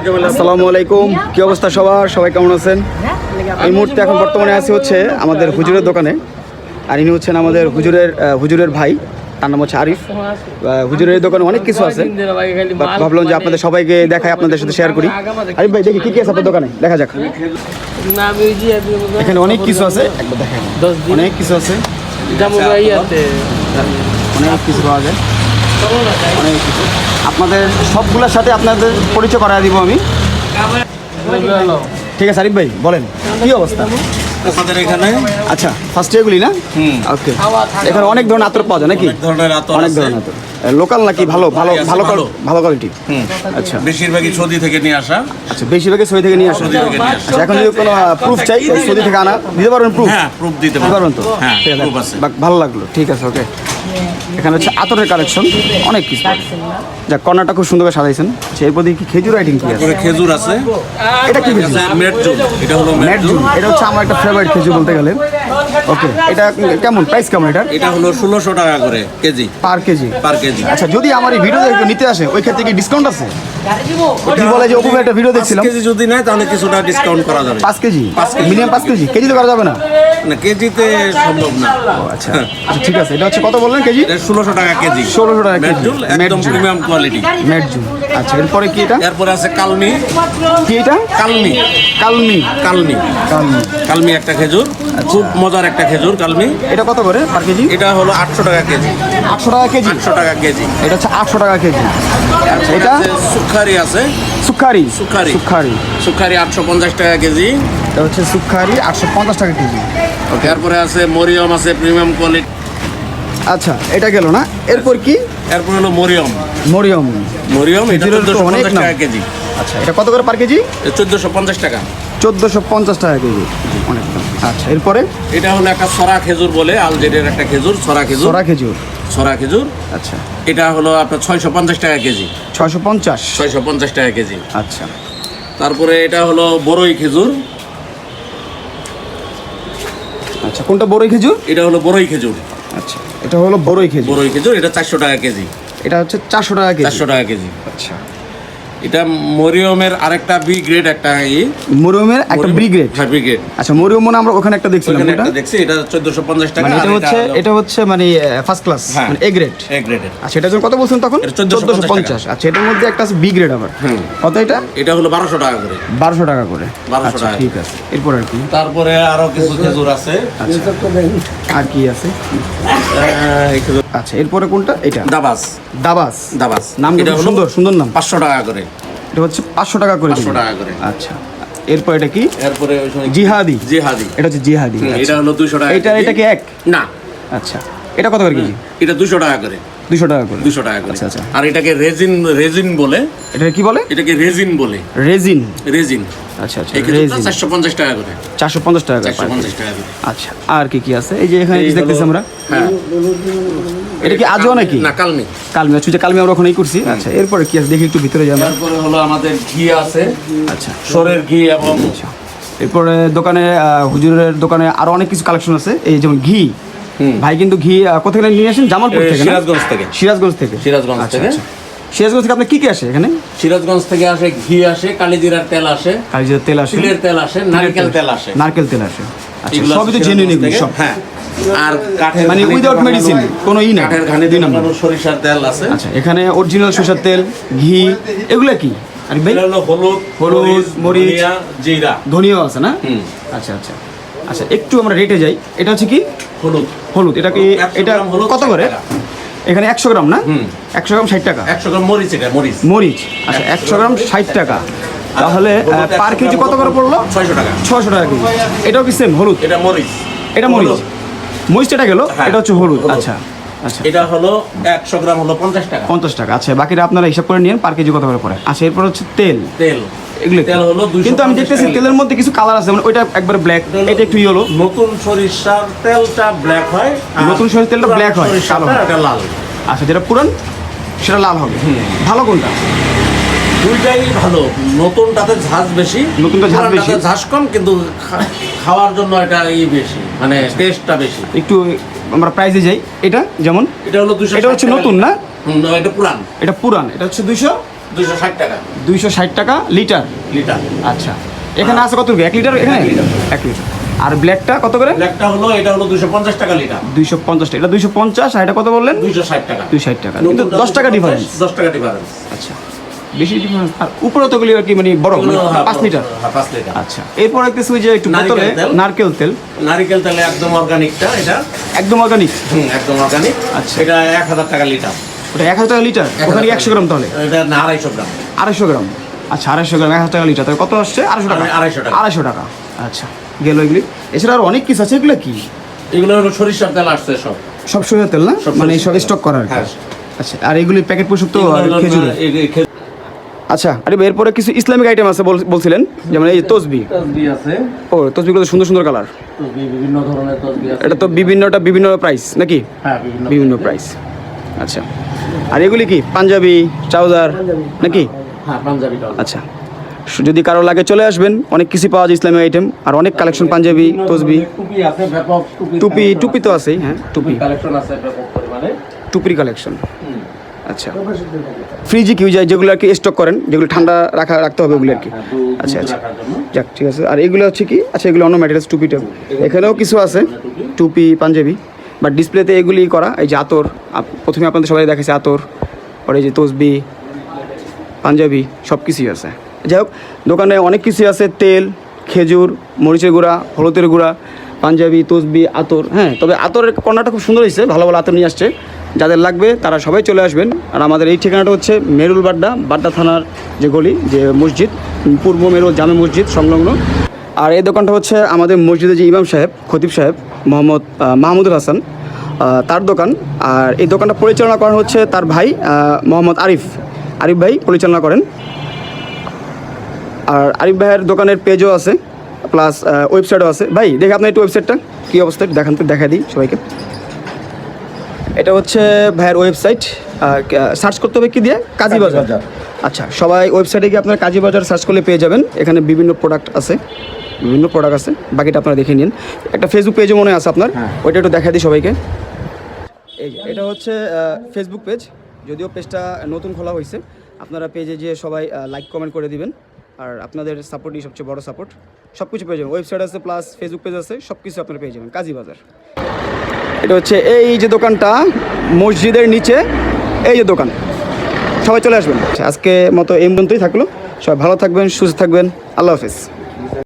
আসসালামু আলাইকুম। কি অবস্থা সবার? সবাই কেমন আছেন? এই মুহূর্তে এখন বর্তমানে আছি হচ্ছে আমাদের হুজুরের দোকানে। আর ইনি হচ্ছেন আমাদের হুজুরের হুজুরের ভাই। তার নাম হচ্ছে আরিফ। হুজুরের দোকানে অনেক কিছু আছে। ভাবলাম যে আপনাদের সবাইকে দেখাই আপনাদের সাথে শেয়ার করি। আরিফ ভাই দেখি কি কি আছে আপনার দোকানে? দেখা যাক। এখানে অনেক কিছু আছে। একবার দেখেন অনেক কিছু আছে। অনেক কিছু পাওয়া যায়। অনেক কিছু আপনাদের সবগুলোর সাথে আপনাদের পরিচয় করায় দিব আমি। ঠিক আছে আরিফ ভাই বলেন কি অবস্থা? আমাদের এখানে আচ্ছা। ফার্স্ট এগুলি না? ওকে এখানে অনেক ধরনের আতর পাওয়া যায় নাকি? অনেক ধরনের আতর অনেক ধরনের আতর। লোকাল নাকি ভালো ভালো ভালো ভালো। কোয়ালিটি হুম। আচ্ছা। বেশিরভাগই সৌদি থেকে নিয়ে আসা। আচ্ছা বেশিরভাগই সৌদি থেকে নিয়ে আসেন সৌদি থেকে নিয়ে আসা। আচ্ছা এখন যদি কোনো প্রুফ চাই সৌদি থেকে আনা দিতে পারবেন প্রুফ হ্যাঁ প্রুফ দিতে পারবেন। তো? হ্যাঁ ঠিক আছে। প্রুফ ভালো লাগল। ঠিক আছে ওকে এখানে হচ্ছে আতরের কালেকশন অনেক কিছু যাক কর্নারটা খুব সুন্দর করে সাজাইছেন এরপর দেখি কি খেজুর আইটিং কি আছে? খেজুর আছে। এটা কি খেজুর? এটা হলো মেট জুন এটা হচ্ছে আমার একটা ফেভারিট খেজুর বলতে গেলে। ওকে এটা কেমন? প্রাইস কেমন এটা এটা হলো ষোলোশো টাকা করে kg. Per kg? Per kg. আচ্ছা যদি আমার এই ভিডিও দেখে নিতে আসে ওই ক্ষেত্রে কি ডিসকাউন্ট আছে? কি বলে যে অপুকে একটা ভিডিও দেখছিলাম। কেজি যদি নেয় তাহলে কিছুটা ডিসকাউন্ট করা যাবে। পাঁচ কেজি? মিনিমাম পাঁচ কেজি? কেজি তো করা যাবে না? না কেজিতে সম্ভব না। আচ্ছা। আচ্ছা ঠিক আছে। এটা হচ্ছে কত বললেন কেজি? ষোলোশো টাকা কেজি। 1600 টাকা কেজি। মেট একদম প্রিমিয়াম কোয়ালিটি ম্যাট জুন আচ্ছা এরপরে কি এটা? এরপরে আছে কালমি। কি এটা? কালমি। কালমি। কালমি। কালমি। কালমি একটা খেজুর। খুব মজার একটা খেজুর কালমি। এটা কত করে পার কেজি? এটা হলো আটশো টাকা কেজি। আটশো টাকা কেজি? আটশো টাকা কেজি। এটা হচ্ছে আটশো টাকা কেজি। এটা? সুখারি আছে। সুখারি। সুখারি। সুখারি। সুখারি আটশো পঞ্চাশ টাকা কেজি। এটা হচ্ছে সুখারি আটশো পঞ্চাশ টাকা কেজি। ওকে তারপরে আছে মরিয়ম আছে প্রিমিয়াম কোয়ালিটি। আচ্ছা এটা গেল না? এরপর কি? এরপর হলো মরিয়ম। মরিয়ম। মরিয়ম এটা অনেক। টাকা কেজি। আচ্ছা এটা কত করে পার কেজি? চোদ্দশো পঞ্চাশ টাকা। চোদ্দোশো পঞ্চাশ টাকা কেজি। অনেক আচ্ছা এরপরে? এটা হলো একটা সরা খেজুর বলে আলজেরিয়ার একটা খেজুর সরা খেজুর। সোরা খেজুর। সরা খেজুর। আচ্ছা। এটা হলো আপনার ছয়শো পঞ্চাশ টাকা কেজি। ছয়শো পঞ্চাশ? ছয়শো পঞ্চাশ টাকা কেজি। আচ্ছা। তারপরে এটা হলো বড়ই খেজুর। আচ্ছা কোনটা বড়ই খেজুর? এটা হলো বড়ই খেজুর। আচ্ছা এটা হলো বড়ই খেজুর। বড়ই খেজুর এটা চারশো টাকা কেজি। এটা হচ্ছে চারশো টাকা কেজি। চারশো টাকা কেজি। আচ্ছা। এটা মরিয়মের আরেকটা বি গ্রেড একটা ই। মরিয়মের একটা ব্রিগ্রেড হ্যাঁ বি গ্রেড আচ্ছা মরিয়ম মনে আমরা ওখানে একটা দেখছিলাম একটা দেখছি এটা চোদ্দশো পঞ্চাশ টাকা মানে এটা হচ্ছে এটা হচ্ছে মানে ফার্স্ট ক্লাস হ্যাঁ। মানে এ গ্রেড এ গ্রেডের আচ্ছা এটার জন্য কত বলছেন তখন? 1450 চোদ্দোশো পঞ্চাশ আচ্ছা এটার মধ্যে একটা আছে বি গ্রেড আবার। কত এটা? এটা হলো বারোশো টাকা করে। বারোশো টাকা করে। 1200 আচ্ছা টাকা। ঠিক আছে। এরপর আর কি? তারপরে আরও কিছু খেজুর আছে। আর কি আছে? আচ্ছা এরপরে কোনটা? এটা। দাবাস। দাবাস। দাবাস। নাম এটা সুন্দর সুন্দর নাম। পাঁচশো টাকা করে। এটা হচ্ছে পাঁচশো টাকা করে 500 দিবেন। টাকা করে। আচ্ছা। এরপর এটা কি? এরপরে জিহাদি। জিহাদি। এটা হচ্ছে জিহাদি। আচ্ছা। এটা হলো দুশো টাকা এটা। এটা কি এক? না। আচ্ছা। এটা কত করে কেজি? এটা দুশো টাকা করে। দুশো টাকা করে। দুশো টাকা করে। আচ্ছা, আচ্ছা। আর এটাকে রেজিন রেজিন বলে। এটা কি বলে? এটাকে রেজিন বলে। রেজিন। রেজিন। আচ্ছা আচ্ছা। রেজিন। চারশো পঞ্চাশ টাকা করে। চারশো পঞ্চাশ টাকা চারশো পঞ্চাশ টাকা করে। আচ্ছা। আর কি কি আছে? এই যে এখানে দেখতেছি আমরা? হ্যাঁ। এটা কি আজও নাকি? না কালমি। কালমি আচ্ছা কালমি আমরা ওখানেই করছি। আচ্ছা এরপরে কি আছে? দেখি একটু ভিতরে যাই আমরা। তারপরে হলো আমাদের ঘি আছে আচ্ছা। সরের ঘি এবং এরপরে দোকানে হুজুরের দোকানে আরও অনেক কিছু কালেকশন আছে। এই যেমন ঘি। ভাই কিন্তু ঘি কোথা থেকে নিয়ে আসেন? জামালপুর থেকে সিরাজগঞ্জ থেকে। সিরাজগঞ্জ থেকে। সিরাজগঞ্জ আচ্ছা, থেকে। আচ্ছা। সিরাজগঞ্জ থেকে আপনি কি কি আসে এখানে? সিরাজগঞ্জ থেকে আসে ঘি আসে কালিজিরার তেল আসে। কালিজিরার তেল আসে। তিলের তেল আসে নারকেল তেল আসে। নারকেল তেল আসে। আচ্ছা সবই তো জেনুইন এগুলো সব। হ্যাঁ। আর কাঠের মানে উইদাউট মেডিসিন কোনো ই না কাঠের ঘানি দুই নম্বর। সরিষার তেল আছে। আচ্ছা এখানে অরিজিনাল সরষের তেল ঘি এগুলো কি? আর ভাই? হলুদ হলুদ, মরিচ জিরা। ধনিয়াও আছে না? আচ্ছা আচ্ছা। আচ্ছা একটু আমরা রেটে যাই। এটা হচ্ছে কি? হলুদ। হলুদ। এটা কি এটা কত করে? এখানে একশো গ্রাম না। একশো গ্রাম ষাট টাকা। একশো গ্রাম মরিচ এটা মরিচ। মরিচ। আচ্ছা একশো গ্রাম ষাট টাকা। তাহলে পার কেজি গ্রাম কত করে পড়ল? ছয়শো টাকা। ছশো টাকা কেজি। এটাও কি সেম হলুদ? এটা মরিচ। এটা মরিচ। এটা গেল? হ্যাঁ, এটা হচ্ছে হলুদ। আচ্ছা আচ্ছা। এটা হলো একশো গ্রাম হলো পঞ্চাশ টাকা। পঞ্চাশ টাকা। আচ্ছা বাকিটা আপনারা হিসাব করে নিন পার কেজি কত করে পড়ে। আচ্ছা এরপর হচ্ছে তেল। তেল। এগুলো তেল হলো কিন্তু আমি দেখতেছি তেলের মধ্যে কিছু কালার আছে মানে ওইটা একবার ব্ল্যাক এটা একটু ইয়েলো নতুন সরিষার তেলটা ব্ল্যাক হয় নতুন সরিষার তেলটা black হয়, সরিষাটা কালো। এটা লাল। আচ্ছা যেটা পুরান সেটা লাল হবে। ভালো কোনটা? দুইটাই ভালো। নতুনটাতে ঝাঁজ বেশি নতুনটা ঝাঁজ বেশি। ঝাঁজ কম কিন্তু খাওয়ার জন্য এটা ই বেশি মানে টেস্টটা বেশি। একটু আমরা প্রাইসে যাই। এটা যেমন এটা হলো দুশো এটা হচ্ছে নতুন না? এটা পুরান। এটা পুরান। এটা হচ্ছে দুইশো দুশো ষাট টাকা। দুইশো ষাট টাকা লিটার? লিটার। আচ্ছা। এখানে আছে কত এক লিটার? এখানে? এক লিটার। আর ব্ল্যাকটা কত করে? ব্ল্যাকটা হলো এটা হলো দুশো পঞ্চাশ টাকা লিটার। দুইশো পঞ্চাশ টাকা। এটা দুইশো পঞ্চাশ আর এটা কত বললেন? দুইশো ষাট টাকা। দুই ষাট টাকা। কিন্তু দশ টাকা ডিফারেন্স দশ টাকা ডিফারেন্স আচ্ছা। বেশি ডিফারেন্স আর উপরে তো গুলি আর কি মানে বড় মানে পাঁচ লিটার। হ্যাঁ লিটার। আচ্ছা এরপর দেখতেছি যে একটু নারকেল তেল। নারকেল তেল। একদম অর্গানিকটা এটা? একদম অর্গানিক হুম একদম অর্গানিক আচ্ছা। এটা এক হাজার টাকা লিটার। ওটা এক হাজার টাকা লিটার? ওখানে একশো গ্রাম তাহলে? এটা না আড়াইশো গ্রাম। আড়াইশো গ্রাম। আচ্ছা আড়াইশো গ্রাম এক হাজার টাকা লিটার। তাহলে কত আসছে? আড়াইশো টাকা। আড়াই- আড়াইশো টাকা। আড়াইশো টাকা। আচ্ছা গেল এগুলি। এছাড়া আর অনেক কিছু আছে এগুলো কি? এগুলো হলো সরিষার তেল আসছে সব। সব সরিষার তেল না? মানে সব স্টক করার। হ্যাঁ। আচ্ছা আর এগুলি প্যাকেট প্রসুপ তো খেজুর আচ্ছা আরে এরপরে কিছু ইসলামিক আইটেম আছে বল- বলছিলেন যেমন এই তসবি। তসবি আছে। ও তসবিগুলো সুন্দর সুন্দর কালার তসবি বিভিন্ন ধরনের তসবি আছে। এটা তো বিভিন্নটা বিভিন্ন প্রাইস নাকি? হ্যাঁ বিভিন্ন প্রাইস আচ্ছা। আর এগুলি কি? পাঞ্জাবি ট্রাউজার নাকি? হ্যাঁ পাঞ্জাবিটা আচ্ছা। যদি কারও লাগে চলে আসবেন অনেক কিছু পাওয়া যায় ইসলামিক আইটেম আর অনেক কালেকশন পাঞ্জাবি তসবি। টুপি টুপি টুপি টুপি তো আছেই হ্যাঁ টুপি। কালেকশন আছে ব্যাপক পরিমাণে। টুপির কালেকশন আচ্ছা। ফ্রিজে কি যায় যেগুলো আর কি স্টক করেন যেগুলো ঠান্ডা রাখা রাখতে হবে ওগুলো আর কি? হ্যাঁ, আচ্ছা আচ্ছা। যাক ঠিক আছে। আর এগুলো হচ্ছে কি আচ্ছা এগুলো অন্য ম্যাটেরিয়ালস টুপি টুপি। এখানেও কিছু আছে টুপি পাঞ্জাবি। বাট ডিসপ্লেতে এগুলি করা এই যে আতর প্রথমে আপনাদের সবাই দেখেছে আতর পরে এই যে তসবি পাঞ্জাবি সব কিছুই আছে। যাই হোক দোকানে অনেক কিছুই আছে তেল খেজুর মরিচের গুঁড়া হলুদের গুঁড়া পাঞ্জাবি তসবি আতর হ্যাঁ তবে আতরের কর্নারটা খুব সুন্দর হয়েছে ভালো ভালো আতর নিয়ে আসছে। যাদের লাগবে তারা সবাই চলে আসবেন। আর আমাদের এই ঠিকানাটা হচ্ছে মেরুল বাড্ডা বাড্ডা থানার যে গলি, যে মসজিদ, পূর্ব মেরুল জামে মসজিদ সংলগ্ন। আর এই দোকানটা হচ্ছে আমাদের মসজিদের যে ইমাম সাহেব, খতিব সাহেব, মোহাম্মদ মাহমুদুল হাসান তার দোকান। আর এই দোকানটা পরিচালনা করেন হচ্ছে তার ভাই মোহাম্মদ আরিফ। আরিফ ভাই পরিচালনা করেন। আর আরিফ ভাইয়ের দোকানের পেজও আছে প্লাস ওয়েবসাইটও আছে। ভাই, দেখে আপনার একটু ওয়েবসাইটটা কী অবস্থা দেখান তো দেখা দিই সবাইকে। এটা হচ্ছে ভাইয়ের ওয়েবসাইট সার্চ করতে হবে কি দিয়ে? কাজী বাজার। আচ্ছা সবাই ওয়েবসাইটে গিয়ে আপনার কাজী বাজার সার্চ করলে পেয়ে যাবেন। এখানে বিভিন্ন প্রোডাক্ট আছে বিভিন্ন প্রোডাক্ট আছে। বাকিটা আপনারা দেখে নিন। একটা ফেসবুক পেজও মনে আছে আপনার? ওইটা একটু দেখা দিই সবাইকে। এই যে, এটা হচ্ছে ফেসবুক পেজ যদিও পেজটা নতুন খোলা হয়েছে আপনারা পেজে যেয়ে সবাই লাইক কমেন্ট করে দিবেন। আর আপনাদের সাপোর্টই সবচেয়ে বড় সাপোর্ট সব কিছু পেয়ে যাবেন। ওয়েবসাইট আছে প্লাস ফেসবুক পেজ আছে সব কিছু আপনারা পেয়ে যাবেন। কাজী বাজার। এটা হচ্ছে এই যে দোকানটা, মসজিদের নিচে, এই যে দোকান। সবাই চলে আসবেন। আজকে মতো এই পর্যন্তই থাকল। সবাই ভালো থাকবেন, সুস্থ থাকবেন। আল্লাহ হাফেজ।